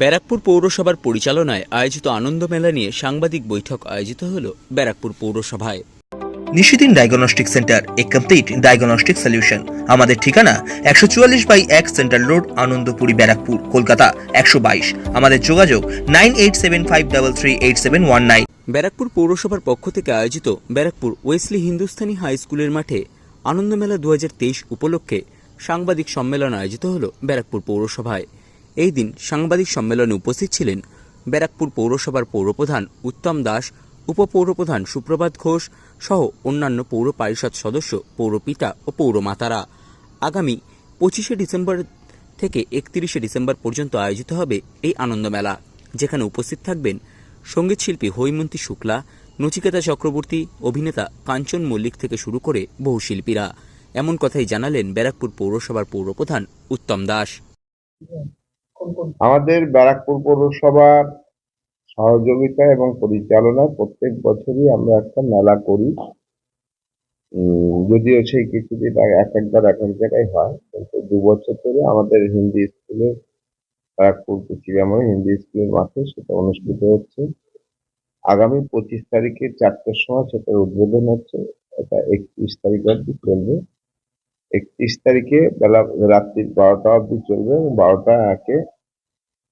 ব্যারাকপুর পৌরসভার পরিচালনায় আয়োজিত আনন্দ মেলা নিয়ে সাংবাদিক বৈঠক আয়োজিত হল ব্যারাকপুর পৌরসভায়। নিশিদিন ডায়াগনস্টিক সেন্টার এ কমপ্লিট ডায়াগনস্টিক সলিউশন। আমাদের ঠিকানা একশো চুয়াল্লিশ বাই এক সেন্ট্রাল রোড আনন্দপুরি ব্যারাকপুর কলকাতা একশো বাইশ। আমাদের যোগাযোগ nine eight seven five double three eight seven one nine. Barrackpore পৌরসভার পক্ষ থেকে আয়োজিত ব্যারাকপুর ওয়েসলি হিন্দুস্তানি হাই স্কুলের মাঠে আনন্দমেলা দু হাজার তেইশ উপলক্ষে সাংবাদিক সম্মেলন আয়োজিত হল ব্যারাকপুর পৌরসভায়। এই দিন সাংবাদিক সম্মেলনে উপস্থিত ছিলেন ব্যারাকপুর পৌরসভার পৌরপ্রধান উত্তম দাস, উপপৌরপ্রধান সুপ্রভাত ঘোষ সহ অন্যান্য পৌর পরিষদ সদস্য, পৌরপিতা ও পৌরমাতারা। আগামী পঁচিশে ডিসেম্বর থেকে একত্রিশে ডিসেম্বর পর্যন্ত আয়োজিত হবে এই আনন্দমেলা, যেখানে উপস্থিত থাকবেন সঙ্গীতশিল্পী হৈমন্তী শুক্লা, নচিকেতা চক্রবর্তী, অভিনেতা কাঞ্চন মল্লিক থেকে শুরু করে বহু শিল্পীরা। এমন কথাই জানালেন ব্যারাকপুর পৌরসভার পৌরপ্রধান উত্তম দাস। আমাদের ব্যারাকপুর পৌরসভার সহযোগিতা এবং পরিচালনায় প্রত্যেক বছরই আমরা একটা মেলা করি। যদিও সেই কিছুদিন এক একবার এক এক জায়গায় হয়, কিন্তু দু বছর ধরে আমাদের হিন্দি স্কুলে, ব্যারাকপুর কুচিরাময় হিন্দি স্কুলের মাঠে সেটা অনুষ্ঠিত হচ্ছে। আগামী পঁচিশ তারিখে চারটের সময় সেটার উদ্বোধন হচ্ছে, এটা একত্রিশ তারিখ অব্দি চলবে। একত্রিশ তারিখে বেলা, রাত্রি বারোটা অব্দি চলবে এবং বারোটা একে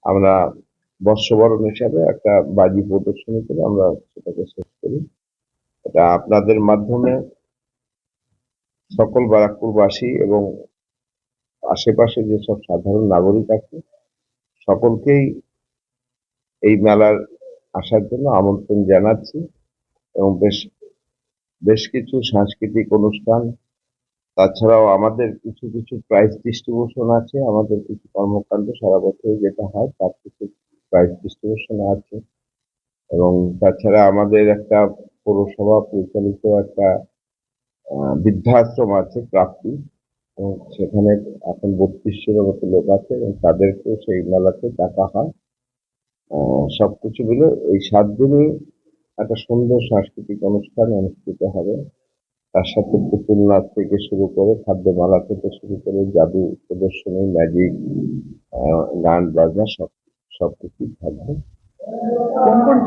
আমরা বর্ষবরণ হিসাবে একটা বাজি প্রদর্শনী করে আমরা সেটাকে শেষ করি। এটা আপনাদের মাধ্যমে সকল ব্যারাকপুরবাসী এবং আশেপাশে যেসব সাধারণ নাগরিক আছে, সকলকেই এই মেলার আসার জন্য আমন্ত্রণ জানাচ্ছি এবং বেশ বেশ কিছু সাংস্কৃতিক অনুষ্ঠান তাছাড়াও আমাদের কিছু কিছু প্রাইজ ডিস্ট্রিবিউশন আছে আমাদের কিছু কর্মকাণ্ড সারা বছর যেটা হয় তার কিছু প্রাইজ ডিস্ট্রিবিউশন আছে। এবং তাছাড়া আমাদের একটা পৌরসভা পরিচালিত একটা বৃদ্ধাশ্রম আছে প্রাপ্তি। এবং সেখানে এখন বত্রিশশোর মতো লোক আছে এবং তাদেরকেও সেই মেলাতে ডাকা হয়। আহ, সবকিছু মিলে এই সাত দিনই একটা সুন্দর সাংস্কৃতিক অনুষ্ঠান অনুষ্ঠিত হবে। তার সাথে পুতুল নাচ থেকে শুরু করে খাদ্যমালা থেকে শুরু করে জাদু প্রদর্শনী ম্যাজিক গান বাজনা সব সবকিছুই থাকবে। কোন কোন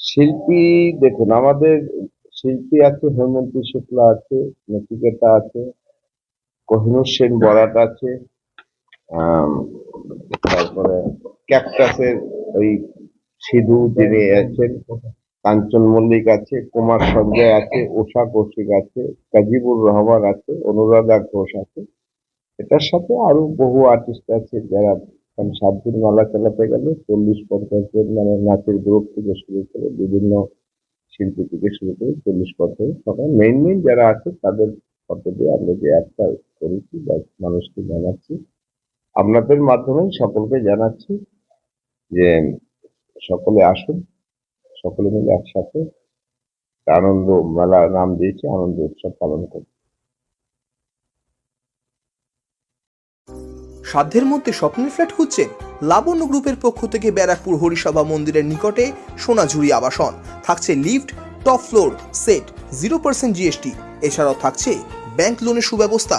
শিল্পী দেখুন আমাদের শিল্পী আছে হেমন্তী শুক্লা আছে নচিকেতা আছে কোহিনুর সেন বরাট আছে তারপরে ক্যাকটাসের ওই সিধু যিনি আছেন। কাঞ্চন মল্লিক আছে, কুমার সঞ্জয় আছে, উষা কৌশিক আছে, কাজীবুর রহমান আছে, অনুরাধা ঘোষ আছে। এটার সাথে আরও বহু আর্টিস্ট আছে যারা সাত দিন মালা চালাতে গেলে চল্লিশ, পঞ্চাশ জন মানে নাচের গ্রুপ থেকে শুরু করে বিভিন্ন শিল্পী থেকে শুরু করে চল্লিশ, পঞ্চাশ সবাই মেইন মেইন যারা আছে তাদের ফটো দিয়ে আমরা যে অ্যাপটা করেছি বা মানুষকে জানাচ্ছি, আপনাদের মাধ্যমে সকলকে জানাচ্ছি যে সকলে আসুন। সকলে মিলে একসাথে আনন্দ, মেলা নাম দিয়েছে, আনন্দ উৎসব পালন করুন সাধ্যের মধ্যে স্বপ্নের ফ্ল্যাট খুঁজছেন লাবণ্য গ্রুপের পক্ষ থেকে ব্যারাকপুর হরিসভা মন্দিরের নিকটে সোনাঝুরি আবাসন। থাকছে lift, top floor, set zero percent GST এছাড়াও থাকছে ব্যাংক লোনের সুব্যবস্থা।